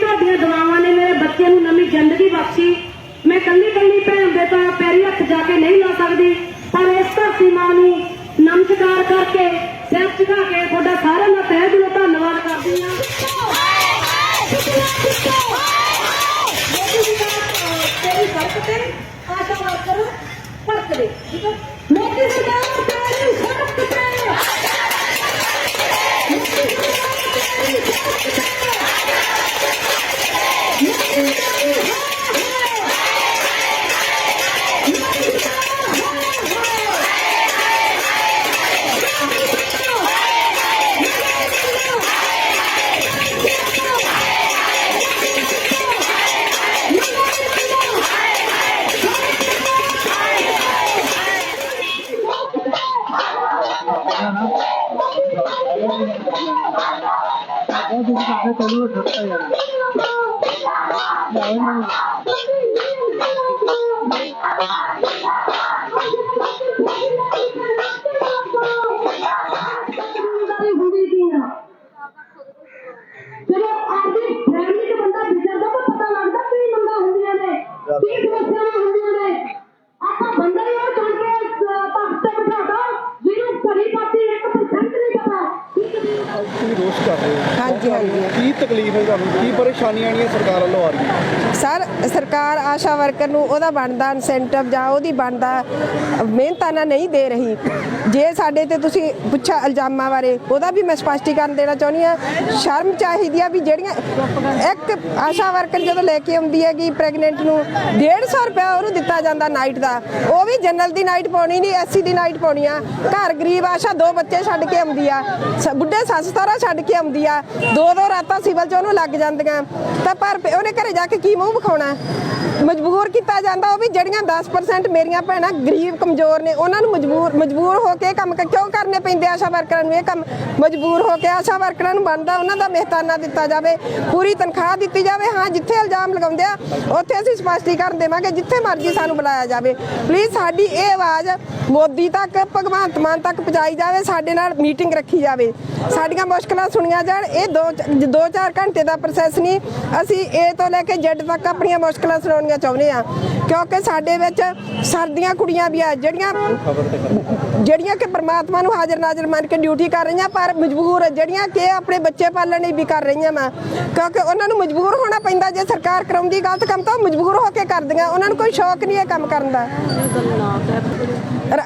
ਤੁਹਾਡੀਆਂ ਦੁਆਵਾਂ ਨੇ ਮੇਰੇ ਬੱਚੇ ਨੂੰ ਨਵੀਂ ਜ਼ਿੰਦਗੀ ਬਖਸ਼ੀ। ਮੈਂ ਕੱਲੀ ਕੱਲੀ ਭੈਣ ਦੇ ਤਾਂ ਪੈਰੀ ਹੱਥ ਜਾ ਕੇ ਨਹੀਂ ਲਾ ਸਕਦੀ। ਪਰ ਇਸ ਧਰਤੀ ਮਾਂ ਨੂੰ ਨਮਸਕਾਰ ਕਰਕੇ, ਸਿਰ ਝੁਕਾ ਕੇ ਤੁਹਾਡਾ ਸਾਰਿਆਂ ਦਾ ਤਹਿ ਦਿਲੋਂ ਧੰਨਵਾਦ ਕਰਦੀ ਹਾਂ। ਤੇਰੀ ਸੜਕ ਤੇ ਆਸ਼ਾ ਵਰਕਰ ਫ਼ਰਕ ਦੇ ਠੀਕ ਹੈ ਮੋਦੀ ਸਰਕਾਰ ਹੁੰਦੀ ਸੀ ਨਾ ਜਦੋਂ ਆਪਦੀ ਫੈਮਿਲੀ ਚ ਬੰਦਾ ਵਿਚਰਦਾ ਤਾਂ ਪਤਾ ਲੱਗਦਾ ਰੋਸ ਕਰ ਰਹੇ ਹੋ? ਹਾਂਜੀ ਹਾਂਜੀ। ਕੀ ਤਕਲੀਫ ਹੈ ਤੁਹਾਨੂੰ? ਕੀ ਪਰੇਸ਼ਾਨੀਆਂ ਆਣੀਆਂ ਸਰਕਾਰ ਵੱਲੋਂ ਆ ਰਹੀਆਂ? ਸਰ ਸਰਕਾਰ ਆਸ਼ਾ ਵਰਕਰ ਨੂੰ ਉਹਦਾ ਬਣਦਾ ਇਨਸੈਂਟਿਵ ਜਾਂ ਉਹਦੀ ਬਣਦਾ ਮਿਹਨਤਾਨਾ ਨਹੀਂ ਦੇ ਰਹੀ। ਜੇ ਸਾਡੇ ਤੇ ਤੁਸੀਂ ਪੁੱਛਿਆ ਇਲਜ਼ਾਮਾਂ ਬਾਰੇ, ਉਹਦਾ ਵੀ ਮੈਂ ਸਪਸ਼ਟੀਕਰਨ ਦੇਣਾ ਚਾਹੁੰਦੀ ਆ ਸ਼ਰਮ ਚਾਹੀਦੀ ਆ ਵੀ ਜਿਹੜੀਆਂ ਇੱਕ ਆਸ਼ਾ ਵਰਕਰ ਜਦੋਂ ਲੈ ਕੇ ਆਉਂਦੀ ਹੈਗੀ ਪ੍ਰੈਗਨੈਂਟ ਨੂੰ 150 ਰੁਪਏ ਉਹਨੂੰ ਦਿੱਤਾ ਜਾਂਦਾ ਨਾਈਟ ਦਾ। ਉਹ ਵੀ ਜਨਰਲ ਦੀ ਨਾਈਟ ਪਾਉਣੀ ਨਹੀਂ ਐਸਸੀ ਦੀ ਨਾਈਟ ਪਾਉਣੀ ਆ। ਘਰ ਗਰੀਬ ਆਸ਼ਾ ਦੋ ਬੱਚੇ ਛੱਡ ਕੇ ਆਉਂਦੀ ਆ। ਬੁੱਢੇ ਸੱਸ ਸਹੁਰਾ ਛੱਡ ਕੇ ਆਉਂਦੀ ਆ। ਦੋ ਦੋ ਰਾਤਾਂ ਸਿਵਲ ਚ ਉਹਨੂੰ ਲੱਗ ਜਾਂਦੀਆਂ। ਤਾਂ ਪਰ ਉਹਨੇ ਘਰੇ ਜਾ ਕੇ ਕੀ ਮੂੰਹ ਵਿਖਾਉਣਾ? ਮਜਬੂਰ ਕੀਤਾ ਜਾਂਦਾ ਉਹ ਵੀ ਜਿਹੜੀਆਂ 10% ਮੇਰੀਆਂ ਭੈਣਾਂ ਗਰੀਬ, ਕਮਜ਼ੋਰ ਨੇ, ਉਹਨਾਂ ਨੂੰ ਮਜਬੂਰ ਮਜਬੂਰ ਹੋ ਕੇ ਕੰਮ ਕਿਉਂ ਕਰਨੇ ਪੈਂਦੇ ਆਸ਼ਾ ਵਰਕਰਾਂ ਨੂੰ? ਇਹ ਕੰਮ ਮਜਬੂਰ ਹੋ ਕੇ ਆਸ਼ਾ ਵਰਕਰਾਂ ਨੂੰ ਬਣਦਾ, ਉਹਨਾਂ ਦਾ ਮਹਿਤਾਨਾ ਦਿੱਤਾ ਜਾਵੇ, ਪੂਰੀ ਤਨਖਾਹ ਦਿੱਤੀ ਜਾਵੇ। ਹਾਂ, ਜਿੱਥੇ ਇਲਜ਼ਾਮ ਲਗਾਉਂਦੇ ਆ, ਉੱਥੇ ਅਸੀਂ ਸਪਸ਼ਟੀਕਰਨ ਦੇਵਾਂਗੇ, ਜਿੱਥੇ ਮਰਜ਼ੀ ਸਾਨੂੰ ਬੁਲਾਇਆ ਜਾਵੇ। ਪਲੀਜ਼ ਸਾਡੀ ਇਹ ਆਵਾਜ਼ ਮੋਦੀ ਤੱਕ, ਭਗਵੰਤ ਮਾਨ ਤੱਕ ਪਹੁੰਚਾਈ ਜਾਵੇ, ਸਾਡੇ ਨਾਲ ਮੀਟਿੰਗ ਰੱਖੀ ਜਾਵੇ। ਸਾਡੀਆਂ ਮੁਸ਼ਕਲਾਂ ਸੁਣੀਆਂ ਜਾਣ, ਇਹ ਦੋ ਦੋ ਚਾਰ ਘੰਟੇ ਦਾ ਪ੍ਰੋਸੈਸ ਨਹੀਂ। ਅਸੀਂ ਏ ਤੋਂ ਲੈ ਕੇ ਜੈਡ ਤੱਕ ਆਪਣੀਆਂ ਮੁਸ਼ਕਲਾਂ ਸੁਣਾਉਣੀਆਂ ਚਾਹੁੰਦੇ ਆ ਕਿਉਂਕਿ ਸਾਡੇ ਵਿੱਚ ਸਰਦੀਆਂ ਕੁੜੀਆਂ ਵੀ ਆ, ਜਿਹੜੀਆਂ ਜਿਹੜੀਆਂ ਕਿ ਪ੍ਰਮਾਤਮਾ ਨੂੰ ਹਾਜ਼ਰ ਨਾਜ਼ਰ ਮੰਨ ਕੇ ਡਿਊਟੀ ਕਰ ਰਹੀਆਂ, ਪਰ ਮਜਬੂਰ ਜਿਹੜੀਆਂ ਕਿ ਆਪਣੇ ਬੱਚੇ ਪਾਲਣ ਲਈ ਵੀ ਕਰ ਰਹੀਆਂ ਵਾ। ਕਿਉਂਕਿ ਉਹਨਾਂ ਨੂੰ ਮਜਬੂਰ ਹੋਣਾ ਪੈਂਦਾ, ਜੇ ਸਰਕਾਰ ਕਰਾਉਂਦੀ ਗਲਤ ਕੰਮ ਤਾਂ ਮਜਬੂਰ ਹੋ ਕੇ ਕਰਦੀਆਂ ਉਹਨਾਂ ਨੂੰ ਕੋਈ ਸ਼ੌਕ ਨਹੀਂ ਇਹ ਕੰਮ ਕਰਨ ਦਾ।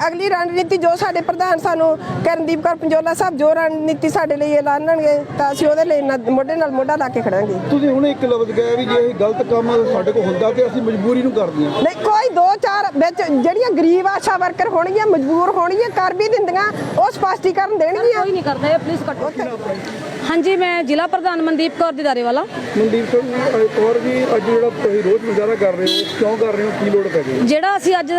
ਅਗਲੀ ਰਣਨੀਤੀ ਜੋ ਸਾਡੇ ਪ੍ਰਧਾਨ ਸਾਨੂੰ ਕਰਨਦੀਪ ਕੌਰ ਪੰਜੋਲਾ ਸਾਹਿਬ, ਜੋ ਰਣਨੀਤੀ ਸਾਡੇ ਲਈ ਐਲਾਨਣਗੇ ਤਾਂ ਅਸੀਂ ਉਹਦੇ ਲਈ ਮੋਢੇ ਨਾਲ ਮੋਢਾ ਲਾ ਕੇ ਖੜਾਂਗੇ। ਤੁਸੀਂ ਹੁਣ ਇੱਕ ਲਫ਼ਜ਼ ਗਏ ਵੀ ਜੇ ਇਹ ਗਲਤ ਕੰਮ ਸਾਡੇ ਕੋਲ ਹੁੰਦਾ ਤੇ ਅਸੀਂ ਮਜਬੂਰੀ ਨੂੰ ਕਰਦੇ ਹਾਂ ਨਹੀਂ ਕੋਈ ਦੋ ਚਾਰ ਵਿੱਚ ਜਿਹੜੀਆਂ ਗਰੀਬ ਆਸ਼ਾ ਵਰਕਰ ਹੋਣਗੀਆਂ ਮਜਬੂਰ ਹੋਣਗੀਆਂ ਕਰ ਵੀ ਦਿੰਦੀਆਂ ਉਹ ਸਪਸ਼ਟੀਕਰਨ ਦੇਣਗੀਆਂ। ਕੋਈ ਨਹੀਂ ਕਰਦਾ ਇਹ ਪਲੀਜ਼ ਕੱਟੋ ਹਾਂਜੀ ਮੈਂ ਜ਼ਿਲ੍ਹਾ ਪ੍ਰਧਾਨ ਮਨਦੀਪ ਕੌਰ ਦਿਦਾਰੇ ਵਾਲਾ। ਮਨਦੀਪ ਸਿੰਘ ਹੋਰ ਵੀ ਅੱਜ ਜਿਹੜਾ ਤੁਸੀਂ ਰੋਜ਼ ਮੁਜ਼ਾਹਰਾ ਕਰ ਰਹੇ ਹੋ ਕਿਉਂ ਕਰ ਰਹੇ ਹੋ ਕੀ ਲੋੜ ਪੈ ਗਈ? ਜਿਹੜਾ ਅਸੀਂ ਅੱਜ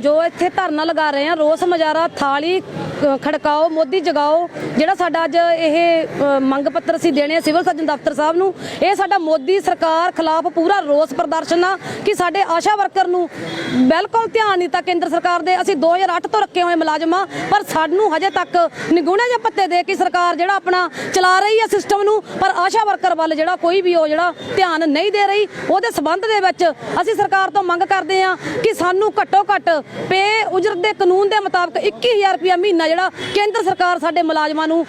ਜੋ ਇੱਥੇ ਧਰਨਾ ਲਗਾ ਰਹੇ ਹਾਂ ਰੋਸ ਮੁਜ਼ਾਹਰਾ ਥਾਲੀ ਖੜਕਾਓ, ਮੋਦੀ ਜਗਾਓ, ਜਿਹੜਾ ਸਾਡਾ ਅੱਜ ਇਹ ਮੰਗ ਪੱਤਰ ਅਸੀਂ ਦੇਣੇ ਆ ਸਿਵਲ ਸਰਜਨ ਦਫ਼ਤਰ ਸਾਹਿਬ ਨੂੰ, ਇਹ ਸਾਡਾ ਮੋਦੀ ਸਰਕਾਰ ਖਿਲਾਫ ਪੂਰਾ ਰੋਸ ਪ੍ਰਦਰਸ਼ਨ ਆ ਕਿ ਸਾਡੇ ਆਸ਼ਾ ਵਰਕਰ ਨੂੰ ਬਿਲਕੁਲ ਧਿਆਨ ਨਹੀਂ ਤਾਂ ਕੇਂਦਰ ਸਰਕਾਰ ਦੇ। ਅਸੀਂ 2008 ਤੋਂ ਰੱਖੇ ਹੋਏ ਮੁਲਾਜ਼ਮ ਆ, ਪਰ ਸਾਨੂੰ ਹਜੇ ਤੱਕ ਨਿਗੁਣੇ ਜਿਹੇ ਪੱਤੇ ਦੇ ਕੇ ਸਰਕਾਰ ਜਿਹੜਾ ਆਪਣਾ ਚਲਾ ਰਹੀ ਆ ਸਿਸਟਮ ਨੂੰ, ਪਰ ਆਸ਼ਾ ਵਰਕਰ ਵੱਲ ਜਿਹੜਾ ਕੋਈ ਵੀ ਉਹ ਜਿਹੜਾ ਧਿਆਨ ਨਹੀਂ ਦੇ ਰਹੀ, ਉਹਦੇ ਸਬੰਧ ਦੇ ਵਿੱਚ ਅਸੀਂ ਸਰਕਾਰ ਤੋਂ ਮੰਗ ਕਰਦੇ ਹਾਂ ਕਿ ਸਾਨੂੰ ਘੱਟੋ ਘੱਟ ਪੇ ਉਜਰਤ ਦੇ ਕਾਨੂੰਨ ਦੇ ਮੁਤਾਬਕ 21000 ਰੁਪਇਆ ਮਹੀਨਾ ਜਿਹੜਾ ਕੇਂਦਰ ਸਰਕਾਰ ਸਾਡੇ ਮੁਲਾਜ਼ਮਾਂ ਨੂੰ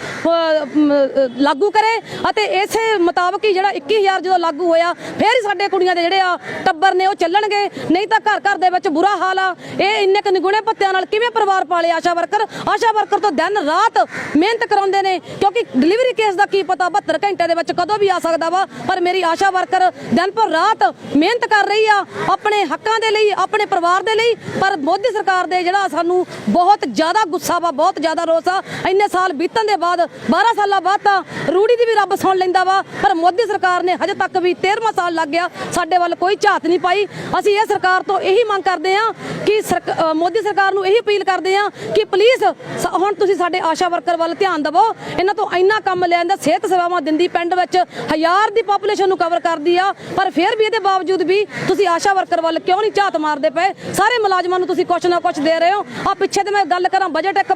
ਲਾਗੂ ਕਰੇ ਅਤੇ ਇਸੇ ਮੁਤਾਬਕ ਹੀ ਜਿਹੜਾ 21000 ਜਦੋਂ ਲਾਗੂ ਹੋਇਆ, ਫਿਰ ਹੀ ਸਾਡੇ ਕੁੜੀਆਂ ਦੇ ਜਿਹੜੇ ਆ ਟੱਬਰ ਨੇ ਉਹ ਚੱਲਣਗੇ। ਨਹੀਂ ਤਾਂ ਘਰ ਘਰ ਦੇ ਵਿੱਚ ਬੁਰਾ ਹਾਲ ਆ। ਇਹ ਇੰਨੇ ਕੁ ਨਿਗੁਣੇ ਪੱਤਿਆਂ ਨਾਲ ਕਿਵੇਂ ਪਰਿਵਾਰ ਪਾਲੇ ਆਸ਼ਾ ਵਰਕਰ? ਆਸ਼ਾ ਵਰਕਰ ਤੋਂ ਦਿਨ ਰਾਤ ਮਿਹਨਤ ਕਰਾਉਂਦੇ ਨੇ, ਕਿਉਂਕਿ ਡਿਲੀਵਰੀ ਕੇਸ ਦਾ ਕੀ ਪਤਾ 72 ਘੰਟੇ ਦੇ ਵਿੱਚ ਕਦੋਂ ਵੀ ਆ ਸਕਦਾ ਵਾ। ਪਰ ਮੇਰੀ ਆਸ਼ਾ ਵਰਕਰ ਦਿਨ ਪਰ ਰਾਤ ਮਿਹਨਤ ਕਰ ਰਹੀ ਆ, ਆਪਣੇ ਹੱਕਾਂ ਦੇ ਲਈ, ਆਪਣੇ ਪਰਿਵਾਰ ਦੇ ਲਈ। ਪਰ ਮੋਦੀ ਸਰਕਾਰ ਦੇ ਜਿਹੜਾ ਸਾਨੂੰ ਬਹੁਤ ਜ਼ਿਆਦਾ ਗੁੱਸਾ ਵਾ ਬਹੁਤ ਜ਼ਿਆਦਾ ਰੋਸ ਆ। ਇੰਨੇ ਸਾਲ ਬੀਤਣ ਦੇ ਬਾਅਦ 12 ਸਾਲਾਂ ਬਾਅਦ ਤਾਂ ਰੂੜੀ ਦੀ ਵੀ ਰੱਬ ਸੁਣ ਲੈਂਦਾ ਵਾ। ਪਰ ਮੋਦੀ ਸਰਕਾਰ ਨੇ ਹਜੇ ਤੱਕ ਵੀ 13ਵਾਂ ਸਾਲ ਲੱਗ ਗਿਆ, ਸਾਡੇ ਵੱਲ ਕੋਈ ਝਾਤ ਨਹੀਂ ਪਾਈ। ਅਸੀਂ ਇਹ ਸਰਕਾਰ ਤੋਂ ਇਹੀ ਮੰਗ ਕਰਦੇ ਹਾਂ ਕਿ ਮੋਦੀ ਸਰਕਾਰ ਨੂੰ ਇਹੀ ਅਪੀਲ ਕਰਦੇ ਹਾਂ ਕਿ ਪਲੀਜ਼ ਹੁਣ ਤੁਸੀਂ ਸਾਡੇ ਆਸ਼ਾ ਵਰਕਰ ਵੱਲ ਧਿਆਨ ਦਿਵੋ। ਇਹਨਾਂ ਤੋਂ ਇੰਨਾ ਕੰਮ ਲੈਣ ਸਿਹਤ ਸੇਵਾਵਾਂ ਦਿੰਦੀ ਪਿੰਡ ਵਿੱਚ ਹਜ਼ਾਰ ਦੀ ਪੋਪੂਲੇਸ਼ਨ ਨੂੰ ਕਵਰ ਕਰਦੀ ਆ। ਪਰ ਫਿਰ ਵੀ ਇਹਦੇ ਬਾਵਜੂਦ ਵੀ ਤੁਸੀਂ ਆਸ਼ਾ ਵਰਕਰ ਵੱਲ ਕਿਉਂ ਨਹੀਂ ਝਾਤ ਮਾਰਦੇ ਪਏ? ਸਾਰੇ ਮੁਲਾਜ਼ਮਾਂ ਨੂੰ ਤੁਸੀਂ ਕੁਛ ਨਾ ਕੁਛ ਦੇ ਰਹੇ ਹੋ। ਆ ਪਿੱਛੇ ਤੇ ਮੈਂ ਗੱਲ ਕਰਾਂ ਬਜਟ ਇੱਕ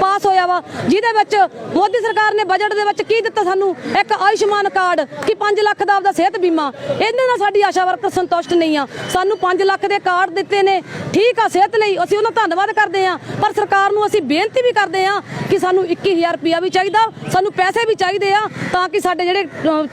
ਪਾਸ ਹੋਇਆ ਵਾ ਜਿਹਦੇ ਵਿੱਚ ਮੋਦੀ ਸਰਕਾਰ ਨੇ ਬਜਟ ਦੇ ਵਿੱਚ ਕੀ ਦਿੱਤਾ ਸਾਨੂੰ? ਇੱਕ ਆਯੁਸ਼ਮਾਨ ਕਾਰਡ ਕਿ 5 ਲੱਖ ਦਾ ਆਪਦਾ ਸਿਹਤ ਬੀਮਾ। ਇਹਦੇ ਨਾਲ ਸਾਡੀ ਆਸ਼ਾ ਵਰਕਰ ਸੰਤੁਸ਼ਟ ਨਹੀਂ ਆ। ਸਾਨੂੰ 5 ਲੱਖ ਦੇ ਕਾਰਡ ਦਿੱਤੇ ਨੇ। ਠੀਕ ਆ ਸਿਹਤ ਲਈ ਅਸੀਂ ਉਹਨਾਂ ਧੰਨਵਾਦ ਕਰਦੇ ਆ ਪਰ ਸਰਕਾਰ ਨੂੰ ਅਸੀਂ ਬੇਨਤੀ ਵੀ ਕਰਦੇ ਆ ਕਿ ਸਾਨੂੰ 21000 ਰੁਪਇਆ ਵੀ ਚਾਹੀਦਾ ਸਾਨੂੰ ਪੈਸੇ ਵੀ ਚਾਹੀਦੇ ਆ ਤਾਂ ਕਿ ਸਾਡੇ ਜਿਹੜੇ ਅਹ,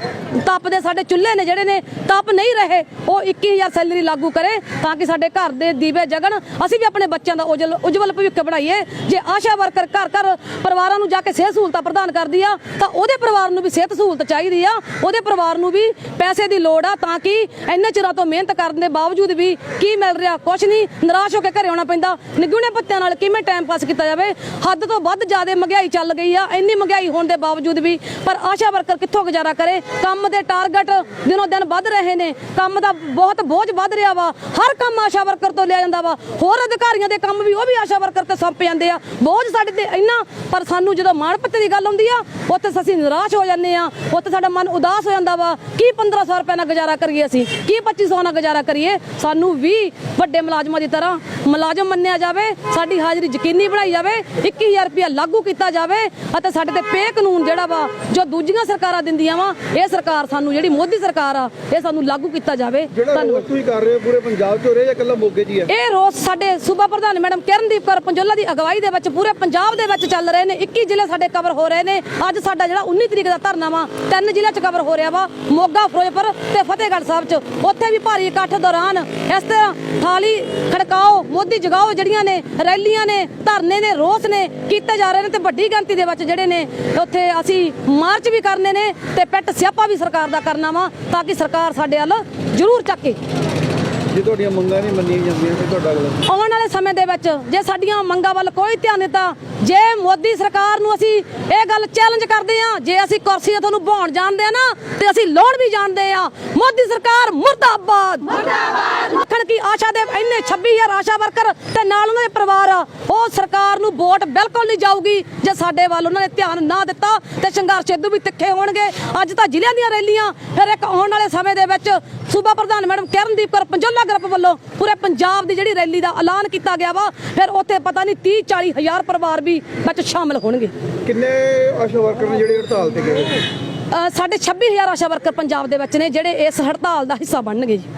ਤਪਦੇ ਸਾਡੇ ਚੁੱਲ੍ਹੇ ਨੇ ਜਿਹੜੇ ਨੇ ਤਪ ਨਹੀਂ ਰਹੇ ਉਹ 21000 ਸੈਲਰੀ ਲਾਗੂ ਕਰੇ ਤਾਂ ਕਿ ਸਾਡੇ ਘਰ ਦੇ ਦੀਵੇ ਜਗਣ। ਅਸੀਂ ਵੀ ਆਪਣੇ ਬੱਚਿਆਂ ਦਾ ਉਜਲ ਉਜਵਲ ਭਵਿੱਖ ਬਣਾਈਏ। ਜੇ ਆਸ਼ਾ ਵਰਕਰ ਘਰ ਘਰ ਪਰਿਵਾਰਾਂ ਨੂੰ ਜਾ ਕੇ ਸਿਹਤ ਸਹੂਲਤਾਂ ਪ੍ਰਦਾਨ ਕਰਦੀ ਆ, ਤਾਂ ਉਹਦੇ ਪਰਿਵਾਰ ਨੂੰ ਵੀ ਸਿਹਤ ਸਹੂਲਤ ਚਾਹੀਦੀ ਆ, ਉਹਦੇ ਪਰਿਵਾਰ ਨੂੰ ਵੀ ਪੈਸੇ ਦੀ ਲੋੜ ਆ, ਤਾਂ ਕਿ ਇੰਨੇ ਚਿਰਾਂ ਤੋਂ ਮਿਹਨਤ ਕਰਨ ਦੇ ਬਾਵਜੂਦ ਵੀ ਕੀ ਮਿਲ ਰਿਹਾ, ਕੁਛ ਨਹੀਂ, ਨਿਰਾਸ਼ ਹੋ ਕੇ ਘਰੇ ਆਉਣਾ ਪੈਂਦਾ। ਨਿਗੂਣੇ ਪੱਤਿਆਂ ਨਾਲ ਕਿਵੇਂ ਟਾਈਮ ਪਾਸ ਕੀਤਾ ਜਾਵੇ? ਹੱਦ ਤੋਂ ਵੱਧ ਜ਼ਿਆਦਾ ਮਹਿੰਗਾਈ ਚੱਲ ਗਈ ਆ, ਇੰਨੀ ਮਹਿੰਗਾਈ ਹੋਣ ਦੇ ਬਾਵਜੂਦ ਵੀ, ਪਰ ਆਸ਼ਾ ਵਰਕਰ ਕਿੱਥੋਂ ਗੁਜ਼ਾਰਾ ਕਰੇ? ਕੰਮ ਦੇ ਟਾਰਗੇਟ ਦਿਨੋਂ ਦਿਨ ਵੱਧ ਰਹੇ ਨੇ, ਕੰਮ ਦਾ ਬਹੁਤ ਬੋਝ ਵੱਧ ਰਿਹਾ ਵਾ, ਹਰ ਕੰਮ ਆਸ਼ਾ ਵਰਕਰ ਤੋਂ ਲਿਆ ਜਾਂਦਾ ਵਾ। ਹੋਰ ਅਧਿਕਾਰੀਆਂ ਦੇ ਕੰਮ ਵੀ ਉਹ ਵੀ ਆਸ਼ਾ ਵਰਕਰ ਤੇ ਸੌਂਪ ਜਾਂਦੇ ਆ, ਬੋਝ ਸਾਡੇ ਤੇ ਇੰਨਾ ਪਰ ਸਾਨੂੰ ਜਦੋਂ ਮਾਣ ਪੱਤੇ ਦੀ ਗੱਲ ਆਉਂਦੀ ਆ ਉੱਥੇ ਅਸੀਂ ਨਿਰਾਸ਼ ਹੋ ਜਾਂਦੇ ਆ ਉੱਥੇ ਸਾਡਾ ਮਨ ਉਦਾਸ ਹੋ ਜਾਂਦਾ ਵਾ। ਕੀ 1500 ਰੁਪਏ ਨਾਲ ਗੁਜ਼ਾਰਾ ਕਰੀਏ ਅਸੀਂ? ਕੀ 2500 ਨਾਲ ਗੁਜ਼ਾਰਾ ਕਰੀਏ? ਸਾਨੂੰ ਵੀ ਵੱਡੇ ਮੁਲਾਜ਼ਮਾਂ ਦੀ ਤਰ੍ਹਾਂ ਮੁਲਾਜ਼ਮ ਮੰਨਿਆ ਜਾਵੇ ਸਾਡੀ ਹਾਜ਼ਰੀ ਯਕੀਨੀ ਬਣਾਈ ਜਾਵੇ 21000 ਰੁਪਏ ਲਾਗੂ ਕੀਤਾ ਜਾਵੇ ਅਤੇ ਸਾਡੇ ਤੇ ਪੇ ਕਾਨੂੰਨ ਜਿਹੜਾ ਵਾ ਜੋ ਦੂਜੀਆਂ ਸਰਕਾਰਾਂ ਦਿੰਦੀਆਂ ਵਾ ਇਹ ਸਰਕਾਰ ਸਾਨੂੰ ਜਿਹੜੀ ਮੋਦੀ ਸਰਕਾਰ ਆ ਇਹ ਸਾਨੂੰ ਲਾਗੂ ਕੀਤਾ ਜਾਵੇ। ਧੰਨਵਾਦ। ਤੁਸੀਂ ਕਰ ਰਹੇ ਹੋ ਪੂਰੇ ਪੰਜਾਬ 'ਚ ਹੋ ਰਿਹਾ ਜਾਂ ਇਕੱਲਾ ਮੋਗੇ 'ਚ ਹੀ ਹੈ। ਇਹ ਰੋਸ ਸਾਡੇ ਸੂਬਾ ਪ੍ਰਧਾਨ ਮੈਡਮ ਕਿਰਨਦੀਪ ਕੌਰ ਪੰਜੋਲਾ ਦੀ ਅਗਵਾਈ ਦੇ ਵਿੱਚ ਪੂਰੇ ਪੰਜਾਬ ਦੇ ਵਿੱਚ ਚੱਲ ਰਹੇ ਨੇ 21 ਜ਼ਿਲ੍ਹੇ ਸਾਡੇ ਕਵਰ ਹੋ ਰਹੇ ਨੇ। ਅੱਜ ਸਾਡਾ ਜਿਹੜਾ 19 ਤਰੀਕ ਦਾ ਧਰਨਾ ਵਾ, ਤਿੰਨ ਜ਼ਿਲ੍ਹਿਆਂ 'ਚ ਕਵਰ ਹੋ ਰਿਹਾ ਵਾ, ਮੋਗਾ, ਫਿਰੋਜ਼ਪੁਰ ਤੇ ਫਤਿਹਗੜ੍ਹ ਸਾਹਿਬ 'ਚ। ਉੱਥੇ ਵੀ ਭਾਰੀ ਇਕੱਠ ਦੌਰਾਨ ਇਸ ਤਰ੍ਹਾਂ ਥਾਲੀ ਖੜਕਾਓ, ਮੋਦੀ ਜਗਾਓ ਜਿਹੜੀਆਂ ਨੇ, ਰੈਲੀਆਂ ਨੇ, ਧਰਨੇ ਨੇ, ਰੋਸ ਨੇ, ਕੀਤੇ ਜਾ ਰਹੇ ਨੇ ਤੇ ਵੱਡੀ ਗਿਣਤੀ ਦੇ ਵਿੱਚ ਜਿਹੜੇ ਨੇ, ਉੱਥੇ ਅਸੀਂ ਮਾਰਚ ਵੀ ਕਰਨੇ ਨੇ ਤੇ ਪਿੱਟ ਸਿਆਪਾ ਵੀ ਸਰਕਾਰ ਦਾ ਕਰਨਾ ਵਾ, ਤਾਂ ਕਿ ਸਰਕਾਰ ਸਾਡੇ ਵੱਲ ਜ਼ਰੂਰ ਚੱਕੇ। ਜੇ ਤੁਹਾਡੀਆਂ ਮੰਗਾਂ ਨਹੀਂ ਮੰਨੀਆਂ ਜਾਂਦੀਆਂ ਫਿਰ ਤੁਹਾਡਾ ਅਗਲਾ ਆਉਣ ਵਾਲੇ ਸਮੇਂ ਦੇ ਵਿੱਚ ਜੇ ਸਾਡੀਆਂ ਮੰਗਾਂ ਵੱਲ ਕੋਈ ਧਿਆਨ ਦਿੱਤਾ, ਜੇ ਮੋਦੀ ਸਰਕਾਰ ਨੂੰ ਅਸੀਂ ਇਹ ਗੱਲ ਚੈਲੰਜ ਕਰਦੇ ਆ ਜੇ ਅਸੀਂ ਕੁਰਸੀ ਤੁਹਾਨੂੰ ਭਾਉਣ ਜਾਣਦੇ ਆ ਨਾ, ਤੇ ਅਸੀਂ ਲੋੜ ਵੀ ਜਾਣਦੇ ਆ, ਮੋਦੀ ਸਰਕਾਰ ਮੁਰਦਾਬਾਦ। ਮੁਰਦਾਬਾਦ। ਕੀ ਆਸ਼ਾ ਦੇ ਇੰਨੇ 26000 ਆਸ਼ਾ ਵਰਕਰ ਤੇ ਨਾਲ ਉਹਨਾਂ ਦੇ ਪਰਿਵਾਰ ਆ ਉਹ ਸਰਕਾਰ ਨੂੰ ਵੋਟ ਬਿਲਕੁਲ ਨਹੀਂ ਜਾਊਗੀ ਜੇ ਸਾਡੇ ਵੱਲ ਉਹਨਾਂ ਨੇ ਧਿਆਨ ਨਾ ਦਿੱਤਾ ਤੇ ਸੰਘਰਸ਼ ਇਦੋਂ ਵੀ ਤਿੱਖੇ ਹੋਣਗੇ। ਅੱਜ ਤਾਂ ਜ਼ਿਲ੍ਹਿਆਂ ਦੀਆਂ ਰੈਲੀਆਂ ਫਿਰ ਇੱਕ ਆਉਣ ਵਾਲੇ ਸਮੇਂ ਦੇ ਵਿੱਚ ਸੂਬਾ ਪ੍ਰਧਾਨ ਮੈਡਮ ਕਿਰਨਦੀਪ ਕੌਰ ਪੰਜੋਲਾ ਗਰੁੱਪ ਵੱਲੋਂ ਪੂਰੇ ਪੰਜਾਬ ਦੀ ਜਿਹੜੀ ਰੈਲੀ ਦਾ ਐਲਾਨ ਕੀਤਾ ਗਿਆ ਵਾ ਫਿਰ ਉੱਥੇ ਪਤਾ ਨਹੀਂ 30 40 ਹਜ਼ਾਰ ਪਰਿਵਾਰ ਵੀ ਵਿੱਚ ਸ਼ਾਮਲ ਹੋਣਗੇ। ਕਿੰਨੇ ਆਸ਼ਾ ਵਰਕਰ ਨੇ ਜਿਹੜੇ ਹੜਤਾਲ ਤੇ ਗਏ? ਸਾਡੇ 26000 ਆਸ਼ਾ ਵਰਕਰ ਪੰਜਾਬ ਦੇ ਵਿੱਚ ਨੇ ਜਿਹੜੇ ਇਸ ਹੜਤਾਲ ਦਾ ਹਿੱਸਾ ਬਣਨਗੇ ਜੀ।